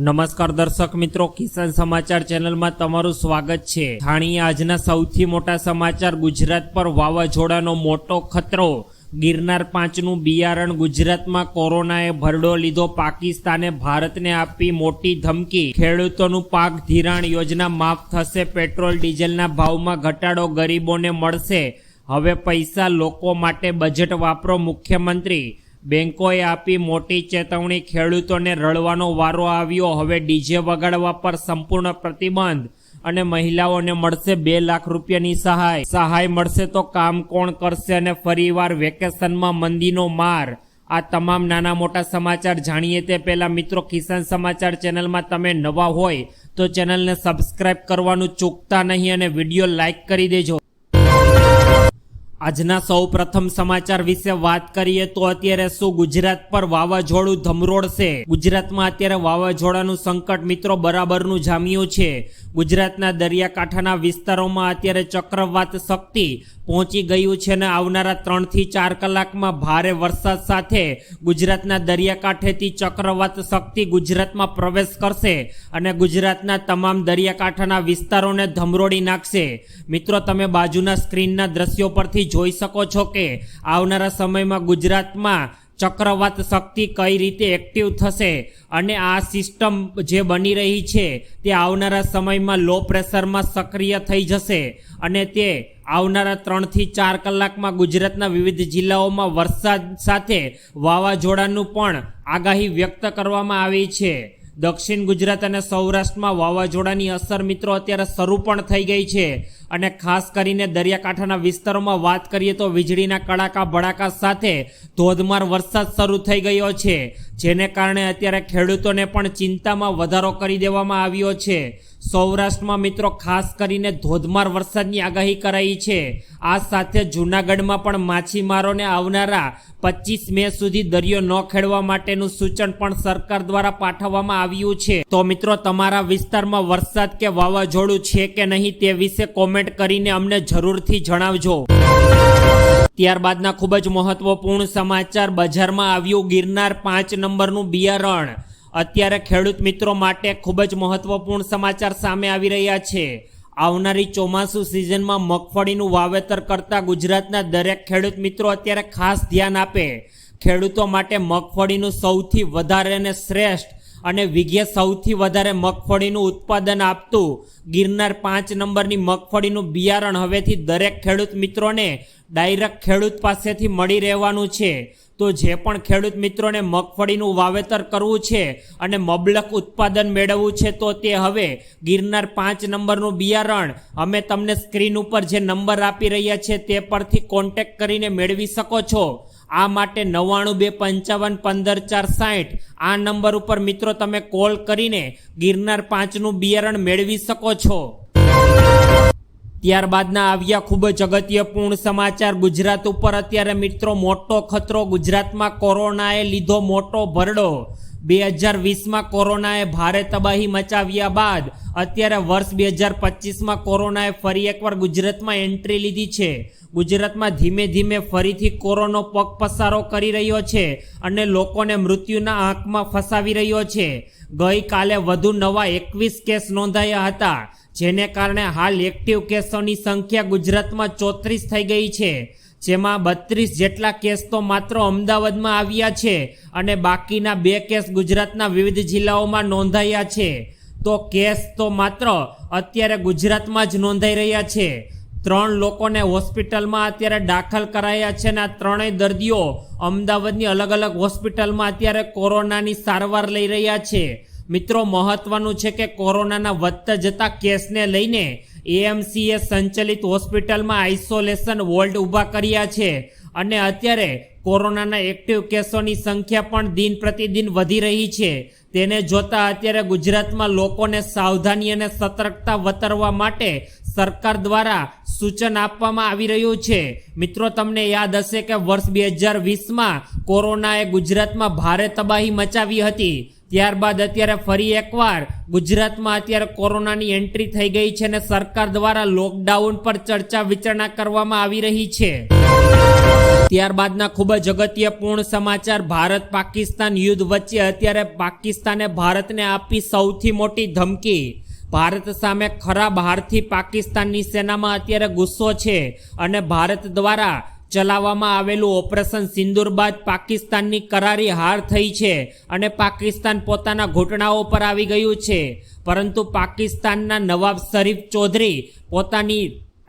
નમસ્કાર દર્શક મિત્રો, કિસાન સમાચાર ચેનલમાં તમારું સ્વાગત છે. થાણીએ આજના સૌથી મોટા સમાચાર ગુજરાત પર વાવાઝોડાનો મોટો ખતરો. ગિરનાર પાંચનું બિયારણ ગુજરાતમાં કોરોનાએ ભરડો લીધો. પાકિસ્તાને ભારતને આપી મોટી ધમકી. ખેડૂતોનું પાક ધિરાણ યોજના માફ થશે. પેટ્રોલ ડીઝલના ભાવમાં ઘટાડો ગરીબોને મળશે. હવે પૈસા લોકો માટે બજેટ વાપરો, મુખ્યમંત્રી બેંકોએ આપી મોટી ચેતવણી ખેડૂતોને રડવાનો વારો આવ્યો. હવે ડીજે વગાડવા પર સંપૂર્ણ પ્રતિબંધ અને મહિલાઓને મળશે બે લાખ રૂપિયાની સહાય. સહાય મળશે તો કામ કોણ કરશે અને ફરીવાર વેકેશનમાં મંદીનો માર. આ તમામ નાના મોટા સમાચાર જાણીએ તે પહેલાં મિત્રો કિસાન સમાચાર ચેનલમાં તમે નવા હોય તો ચેનલને સબસ્ક્રાઇબ કરવાનું ચૂકતા નહીં અને વીડિયો લાઇક કરી દેજો. આજના સૌ પ્રથમ સમાચાર વિશે વાત કરીએ તો અત્યારે શું ગુજરાત પર વાવાઝોડું ધમરોડશે? ગુજરાતમાં અત્યારે વાવાઝોડાનું સંકટ મિત્રો બરાબરનું જામ્યું છે. ગુજરાતના દરિયાકાંઠાના વિસ્તારોમાં અત્યારે ચક્રવાત શક્તિ પહોંચી ગયું છે અને આવનારા ત્રણથી ચાર કલાકમાં ભારે વરસાદ સાથે ગુજરાતના દરિયાકાંઠેથી ચક્રવાત શક્તિ ગુજરાતમાં પ્રવેશ કરશે અને ગુજરાતના તમામ દરિયાકાંઠાના વિસ્તારોને ધમરોડી નાખશે. મિત્રો, તમે બાજુના સ્ક્રીનના દ્રશ્યો પરથી જોઈ શકો છો કે આવનારા સમયમાં ગુજરાતમાં ચક્રવાત શક્તિ કઈ રીતે એક્ટિવ થશે અને આ સિસ્ટમ જે બની રહી છે તે આવનારા સમયમાં લો પ્રેશરમાં સક્રિય થઈ જશે અને તે આવનારા ત્રણથી ચાર કલાકમાં ગુજરાતના વિવિધ જિલ્લાઓમાં વરસાદ સાથે વાવાઝોડાનું પણ આગાહી વ્યક્ત કરવામાં આવી છે. દક્ષિણ ગુજરાત અને સૌરાષ્ટ્રમાં વાવાઝોડાની અસર મિત્રો અત્યારે શરૂ પણ થઈ ગઈ છે. અને ખાસ કરીને દરિયાકાંઠાના વિસ્તારોમાં વાત કરીએ તો વીજળીના કડાકા ભડાકા સાથે ધોધમાર વરસાદ શરૂ થઈ ગયો છે. જેને કારણે અત્યારે ખેડૂતોને પણ ચિંતામાં વધારો કરી દેવામાં આવ્યો છે. સૌરાષ્ટ્રમાં મિત્રો ખાસ કરીને ધોધમાર વરસાદની આગાહી કરાઈ છે. આ સાથે જૂનાગઢમાં પણ માછીમારોને આવનારા પચીસ મે સુધી દરિયો ન ખેડવા માટેનું સૂચન પણ સરકાર દ્વારા પાઠવવામાં આવ્યું છે. તો મિત્રો, તમારા વિસ્તારમાં વરસાદ કે વાવાઝોડું છે કે નહીં તે વિશે કોમેન્ટ કરીને અમને જરૂરથી જણાવજો. ત્યારબાદના ખૂબ જ મહત્વપૂર્ણ સમાચાર. બજારમાં આવ્યું ગિરનાર પાંચ નંબરનું બિયારણ. અત્યારે ખેડૂત મિત્રો માટે ખૂબ જ મહત્વપૂર્ણ સમાચાર સામે આવી રહ્યા છે. આવનારી ચોમાસુ સિઝનમાં મગફળીનું વાવેતર કરતા ગુજરાતના દરેક ખેડૂત મિત્રો અત્યારે ખાસ ધ્યાન આપે. ખેડૂતો માટે મગફળીનું સૌથી વધારે અને શ્રેષ્ઠ અને વિઘે સૌથી વધારે મગફળીનું ઉત્પાદન આપતું ગિરનાર પાંચ નંબરની મગફળીનું બિયારણ હવેથી દરેક ખેડૂત મિત્રોને ડાયરેક્ટ ખેડૂત પાસેથી મળી રહેવાનું છે. તો જે પણ ખેડૂત મિત્રોને મગફળીનું વાવેતર કરવું છે અને મબલક ઉત્પાદન મેળવવું છે તો તે હવે ગિરનાર પાંચ નંબરનું બિયારણ અમે તમને સ્ક્રીન ઉપર જે નંબર આપી રહ્યા છે તે પરથી કોન્ટેક કરીને મેળવી શકો છો. આ માટે નવ્વાણું બે પંચાવન પંદર ચાર સાઠ આ નંબર ઉપર મિત્રો તમે કોલ કરીને ગિરનાર પાંચનું બિયારણ મેળવી શકો છો. ત્યારબાદના આવ્યા ખૂબ જ અગત્યપૂર્ણ સમાચાર. ગુજરાત ઉપર અત્યારે મિત્રો મોટો ખતરો. ગુજરાતમાં કોરોનાએ લીધો મોટો ભરડો. બે હજાર વીસમાં કોરોનાએ ભારે તબાહી મચાવ્યા બાદ અત્યારે વર્ષ બે હજાર પચીસમાં કોરોનાએ ફરી એકવાર ગુજરાતમાં એન્ટ્રી લીધી છે. ગુજરાતમાં ધીમે ધીમે ફરીથી કોરોનો પગ પસારો કરી રહ્યો છે અને લોકોને મૃત્યુના આંકમાં ફસાવી રહ્યો છે. ગઈકાલે વધુ નવા એકવીસ કેસ નોંધાયા હતા. જેને કારણે હાલ એક્ટિવ કેસોની સંખ્યા ગુજરાતમાં ચોત્રીસ થઈ ગઈ છે. જેમાં બત્રીસ જેટલા કેસ તો માત્ર અમદાવાદમાં આવ્યા છે અને બાકીના બે કેસ ગુજરાતના વિવિધ જિલ્લાઓમાં નોંધાયા છે. તો કેસ તો માત્ર અત્યારે ગુજરાતમાં જ નોંધાઈ રહ્યા છે. ત્રણ લોકોને હોસ્પિટલમાં અત્યારે દાખલ કરાયા છે અને આ ત્રણેય દર્દીઓ અમદાવાદની અલગ અલગ હોસ્પિટલમાં અત્યારે કોરોનાની સારવાર લઈ રહ્યા છે. મિત્રો, મહત્વનું છે કે કોરોનાના વધતા જતા કેસને લઈને એએમસીએ સંચાલિત હોસ્પિટલમાં આઇસોલેશન વોર્ડ ઊભા કર્યા છે અને અત્યારે કોરોનાના એક્ટિવ કેસોની સંખ્યા પણ દિન પ્રતિદિન વધી રહી છે. તેને જોતા અત્યારે ગુજરાતમાં લોકોને સાવધાની અને સતર્કતા વતરવા માટે સરકાર દ્વારા સૂચન આપવામાં આવી રહ્યું છે. મિત્રો, તમને યાદ હશે કે વર્ષ બે હજાર વીસમાં કોરોનાએ ગુજરાતમાં ભારે તબાહી મચાવી હતી. ત્યારબાદ અત્યારે ફરી એકવાર ગુજરાતમાં અત્યારે કોરોનાની એન્ટ્રી થઈ ગઈ છે અને સરકાર દ્વારા લોકડાઉન પર ચર્ચા વિચારણા કરવામાં આવી રહી છે. ત્યારબાદના ખૂબ જ અગત્યપૂર્ણ સમાચાર, ભારત પાકિસ્તાન યુદ્ધ વચ્ચે અત્યારે પાકિસ્તાને ભારતને આપી સૌથી મોટી ધમકી. ભારત સામે ખરાબ હારથી પાકિસ્તાનની સેનામાં અત્યારે ગુસ્સો છે અને ભારત દ્વારા ચલાવવામાં આવેલું ઓપરેશન સિંદૂર બાદ પાકિસ્તાનની કરારી હાર થઈ છે અને પાકિસ્તાન પોતાના ઘૂંટણાઓ પર આવી ગયું છે. પરંતુ પાકિસ્તાનના નવાબ શરીફ ચૌધરી પોતાની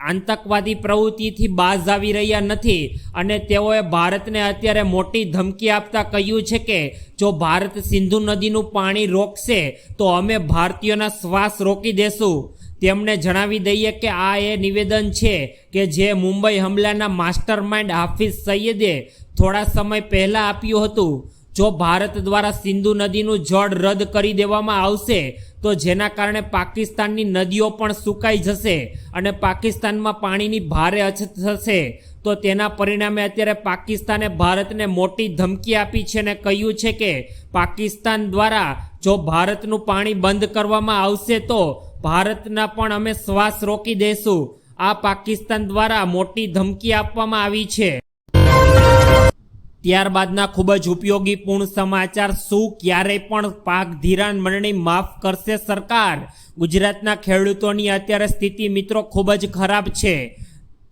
આતંકવાદી પ્રવૃત્તિથી બાજ આવી રહ્યા નથી અને તેઓએ ભારતને અત્યારે મોટી ધમકી આપતા કહ્યું છે કે, જો ભારત સિંધુ નદીનું પાણી રોકશે, તો અમે ભારતીયોના શ્વાસ રોકી દેશું. તેમણે જણાવી દઈએ કે આ એ નિવેદન છે કે જે મુંબઈ હમલાના માસ્ટર માઇન્ડ હાફિઝ સૈયદે થોડા સમય પહેલાં આપ્યું હતું. જો ભારત દ્વારા સિંધુ નદીનું જળ રદ કરી દેવામાં આવશે, તો જેના કારણે પાકિસ્તાનની નદીઓ પણ સુકાઈ જશે અને પાકિસ્તાનમાં પાણીની ભારે અછત થશે, તો તેના પરિણામે અત્યારે પાકિસ્તાને ભારતને મોટી ધમકી આપી છે અને કહ્યું છે કે પાકિસ્તાન દ્વારા જો ભારતનું પાણી બંધ કરવામાં આવશે, તો ભારતના પણ અમે શ્વાસ રોકી દઈશું આ પાકિસ્તાન દ્વારા મોટી ધમકી આપવામાં આવી છે. ત્યારબાદના ખૂબ જ ઉપયોગીપૂર્ણ સમાચાર શું? ક્યારેય પણ પાક ધિરાણ મંડળી માફ કરશે સરકાર? ગુજરાતના ખેડૂતોની અત્યારે સ્થિતિ મિત્રો ખૂબ જ ખરાબ છે.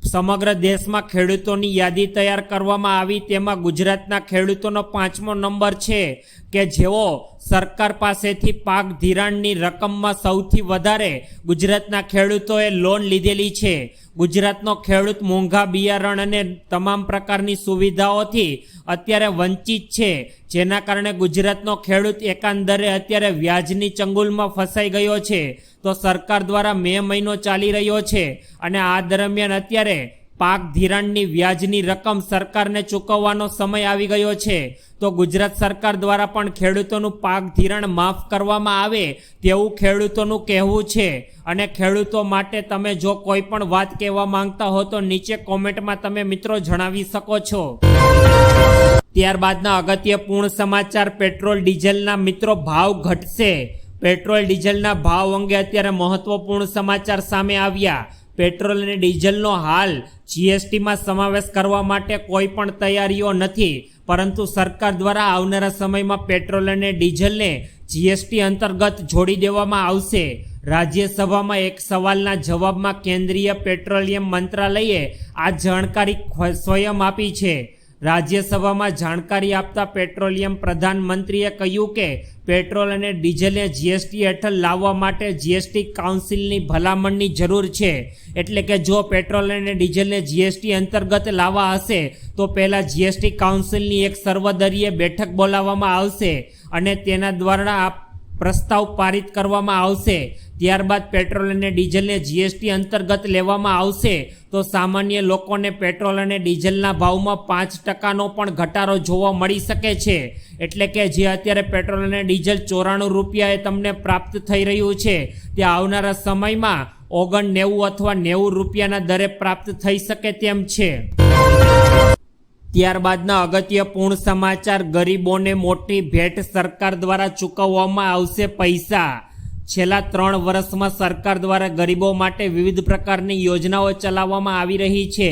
સમગ્ર દેશમાં ખેડૂતોની યાદી તૈયાર કરવામાં આવી, તેમાં ગુજરાતના ખેડૂતોનો પાંચમો નંબર છે. કે જેઓ સરકાર પાસેથી પાક ધિરાણની રકમમાં સૌથી વધારે ગુજરાતના ખેડૂતોએ લોન લીધેલી છે. ગુજરાતનો ખેડૂત મોંઘા બિયારણ અને તમામ પ્રકારની સુવિધાઓથી અત્યારે વંચિત છે. જેના કારણે ગુજરાતનો ખેડૂત એકાંદરે અત્યારે વ્યાજની ચંગુલમાં ફસાઈ ગયો છે. તો સરકાર દ્વારા મે મહિનો ચાલી રહ્યો છે અને આ દરમિયાન અત્યારે પાક ધિરાણની વ્યાજની રકમ સરકારને ચૂકવવાનો સમય આવી ગયો છે. તો ગુજરાત સરકાર દ્વારા પણ ખેડૂતોનું પાક ધિરાણ માફ કરવામાં આવે તેવું ખેડૂતોનું કહેવું છે. અને ખેડૂતો માટે તમે જો કોઈ પણ વાત કહેવા માંગતા હો તો નીચે કોમેન્ટમાં તમે મિત્રો જણાવી શકો છો. ત્યારબાદના અગત્યપૂર્ણ સમાચાર, પેટ્રોલ ડીઝલના મિત્રો ભાવ ઘટશે. પેટ્રોલ ડીઝલના ભાવ અંગે અત્યારે મહત્વપૂર્ણ સમાચાર સામે આવ્યા. પેટ્રોલ અને ડીઝલનો હાલ જીએસટીમાં સમાવેશ કરવા માટે કોઈ પણ તૈયારીઓ નથી. પરંતુ સરકાર દ્વારા આવનારા સમયમાં પેટ્રોલ અને ડીઝલને જીએસટી અંતર્ગત જોડી દેવામાં આવશે. રાજ્યસભામાં એક સવાલના જવાબમાં કેન્દ્રીય પેટ્રોલિયમ મંત્રાલયે આ જાણકારી સ્વયં આપી છે. રાજ્યસભામાં જાણકારી આપતા પેટ્રોલિયમ પ્રધાનમંત્રીએ કહ્યું કે પેટ્રોલ અને ડીઝલને જીએસટી હેઠળ લાવવા માટે જીએસટી કાઉન્સિલની ભલામણની જરૂર છે. એટલે કે જો પેટ્રોલ અને ડીઝલને જીએસટી અંતર્ગત લાવવા હશે, તો પહેલાં જીએસટી કાઉન્સિલની એક સર્વદળીય બેઠક બોલાવવામાં આવશે અને તેના દ્વારા પ્રસ્તાવ પારિત કરવામાં આવશે. ત્યારબાદ પેટ્રોલ અને ડીઝલને જીએસટી અંતર્ગત લેવામાં આવશે. તો સામાન્ય લોકોને પેટ્રોલ અને ડીઝલના ભાવમાં પાંચ ટકાનો પણ ઘટાડો જોવા મળી શકે છે. એટલે કે જે અત્યારે પેટ્રોલ અને ડીઝલ ચોરાણું રૂપિયાએ તમને પ્રાપ્ત થઈ રહ્યું છે, તે આવનારા સમયમાં ઓગણ નેવું અથવા નેવું રૂપિયાના દરે પ્રાપ્ત થઈ શકે તેમ છે. ત્યારબાદના અગત્યપૂર્ણ સમાચાર, ગરીબોને મોટી ભેટ સરકાર દ્વારા ચૂકવવામાં આવશે પૈસા. છેલ્લા ત્રણ વર્ષમાં સરકાર દ્વારા ગરીબો માટે વિવિધ પ્રકારની યોજનાઓ ચલાવવામાં આવી રહી છે.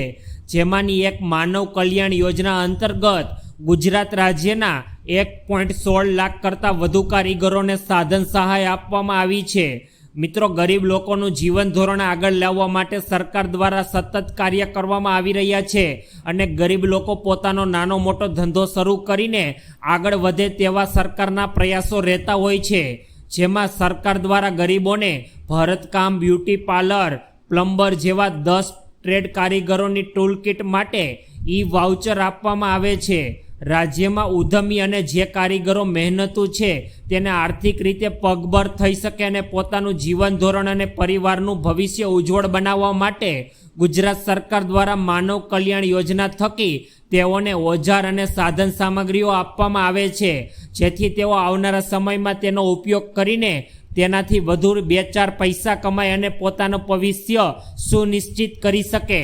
જેમાંની એક માનવ કલ્યાણ યોજના અંતર્ગત ગુજરાત રાજ્યના એક પોઈન્ટ સોળ લાખ કરતાં વધુ કારીગરોને સાધન સહાય આપવામાં આવી છે. મિત્રો, ગરીબ લોકોનું જીવન ધોરણ આગળ લાવવા માટે સરકાર દ્વારા સતત કાર્ય કરવામાં આવી રહ્યા છે અને ગરીબ લોકો પોતાનો નાનો મોટો ધંધો શરૂ કરીને આગળ વધે તેવા સરકારના પ્રયાસો રહેતા હોય છે. જેમાં સરકાર દ્વારા ગરીબોને ભરતકામ, બ્યુટી પાર્લર, પ્લમ્બર જેવા દસ ટ્રેડ કારીગરોની ટૂલ કિટ માટે ઈ વાઉચર આપવામાં આવે છે. રાજ્યમાં ઉદ્યમી અને જે કારીગરો મહેનતુ છે, તેને આર્થિક રીતે પગભર થઈ શકે અને પોતાનું જીવન ધોરણ અને પરિવારનું ભવિષ્ય ઉજ્જવળ બનાવવા માટે ગુજરાત સરકાર દ્વારા માનવ કલ્યાણ યોજના થકી તેઓને ઓજાર અને સાધન સામગ્રીઓ આપવામાં આવે છે. જેથી તેઓ આવનારા સમયમાં તેનો ઉપયોગ કરીને તેનાથી વધુ બે ચાર પૈસા કમાય અને પોતાનું ભવિષ્ય સુનિશ્ચિત કરી શકે.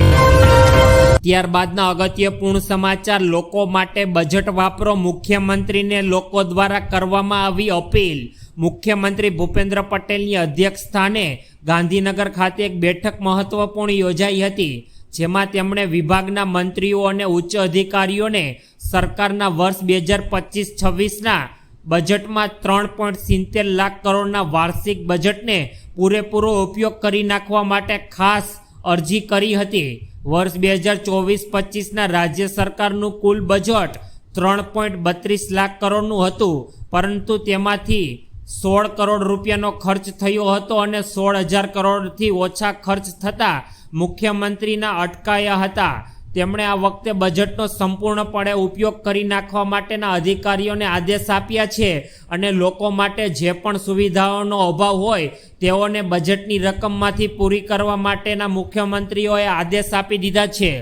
ત્યારબાદના અગત્યપૂર્ણ સમાચાર, લોકો માટે બજેટ વાપરો. મુખ્યમંત્રીને લોકો દ્વારા કરવામાં આવી અપીલ. મુખ્યમંત્રી ભૂપેન્દ્ર પટેલની અધ્યક્ષ સ્થાને ગાંધીનગર ખાતે એક બેઠક મહત્વપૂર્ણ યોજાઈ હતી, જેમાં તેમણે વિભાગના મંત્રીઓ અને ઉચ્ચ અધિકારીઓને સરકારના વર્ષ બે હજાર પચીસ છવ્વીસના બજેટમાં ત્રણ પોઈન્ટ સિત્તેર લાખ કરોડના વાર્ષિક બજેટને પૂરેપૂરો ઉપયોગ કરી નાખવા માટે ખાસ અરજી કરી હતી. વર્ષ બે હજાર ચોવીસ પચીસના રાજ્ય સરકારનું કુલ બજેટ ત્રણ પોઈન્ટ બત્રીસ લાખ કરોડનું હતું, પરંતુ તેમાંથી સોળ કરોડ રૂપિયાનો ખર્ચ થયો હતો અને સોળ હજાર કરોડથી ઓછા ખર્ચ થતાં મુખ્યમંત્રીના અટકાયા હતા. તેમણે આ વખતે બજેટનો સંપૂર્ણપણે ઉપયોગ કરી નાખવા માટેના અધિકારીઓને આદેશ આપ્યા છે અને લોકો માટે જે પણ સુવિધાઓનો અભાવ હોય તેઓને બજેટની રકમમાંથી પૂરી કરવા માટેના મુખ્યમંત્રીઓએ આદેશ આપી દીધા છે.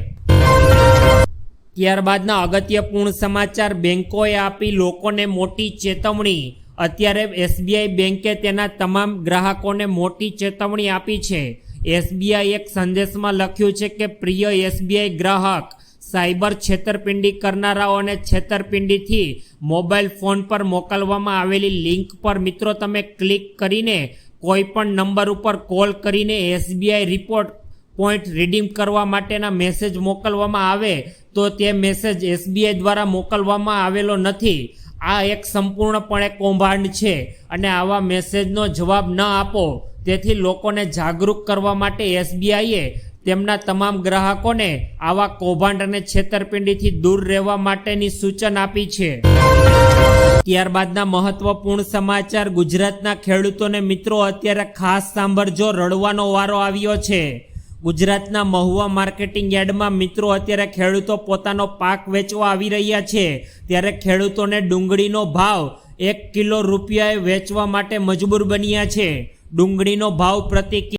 ત્યારબાદના અગત્યપૂર્ણ સમાચાર બેન્કોએ આપી લોકોને મોટી ચેતવણી. અત્યારે એસબીઆઈ બેંકે તેના તમામ ગ્રાહકોને મોટી ચેતવણી આપી છે. એસબીઆઈ એક સંદેશમાં લખ્યું છે કે પ્રિય એસબીઆઈ ગ્રાહક, સાયબર છેતરપિંડી કરનારાઓ અને છેતરપિંડીથી મોબાઈલ ફોન પર મોકલવામાં આવેલી લિંક પર મિત્રો તમે ક્લિક કરીને કોઈ પણ નંબર ઉપર કોલ કરીને એસબીઆઈ રિપોર્ટ પોઈન્ટ રીડીમ કરવા માટેના મેસેજ મોકલવામાં આવે તો તે મેસેજ એસબીઆઈ દ્વારા મોકલવામાં આવેલો નથી. આ એક સંપૂર્ણપણે કૌભાંડ છે અને આવા મેસેજનો જવાબ ન આપો. તેથી લોકોને જાગૃત કરવા માટે એસબીઆઈએ તેમના તમામ ગ્રાહકોને આવા કૌભાંડ અને છેતરપિંડીથી દૂર રહેવા માટેની સૂચન આપી છે. ત્યારબાદના મહત્વપૂર્ણ સમાચાર. ગુજરાતના ખેડૂતોને મિત્રો, અત્યારે ખાસ સાંભળજો. રડવાનો વારો આવ્યો છે. ગુજરાતના મહુવા માર્કેટિંગ યાર્ડમાં મિત્રો અત્યારે ખેડૂતો પોતાનો પાક વેચવા આવી રહ્યા છે. ત્યારે ખેડૂતોને ડુંગળીનો ભાવ એક કિલો રૂપિયાએ વેચવા માટે મજબૂર બન્યા છે. ડુંગળીનો ભાવ પ્રતિ